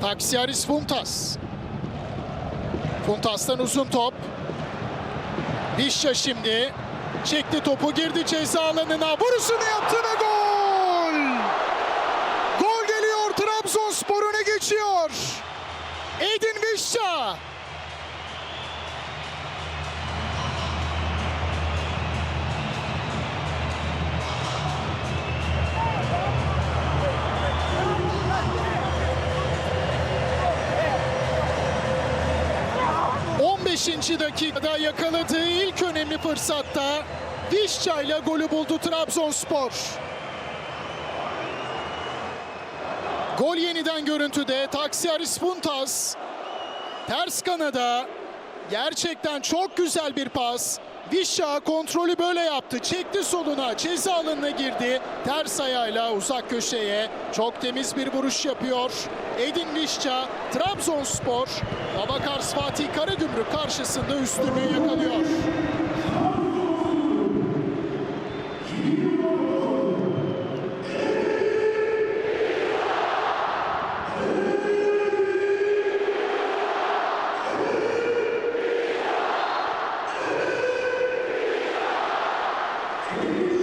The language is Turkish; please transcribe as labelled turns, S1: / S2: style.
S1: Taksiaris Funtas. Funtas'tan uzun top. Vişça şimdi. Çekti topu girdi ceza alanına. Vuruşunu yaptı ve gol! Gol geliyor Trabzonspor öne geçiyor. Edin Vişça. ...15. dakikada yakaladığı ilk önemli fırsatta... ...Vişça ile golü buldu Trabzonspor. Gol yeniden görüntüde. Taksiaris Puntas. Ters kanada. Gerçekten çok güzel bir pas. Vişça kontrolü böyle yaptı. Çekti soluna. Ceza alanına girdi. Ters ayağıyla uzak köşeye. Çok temiz bir vuruş yapıyor. Edin Vişça, Trabzonspor, Babakars Fatih Karagümrük karşısında üstünlüğü yakalıyor. Thank you.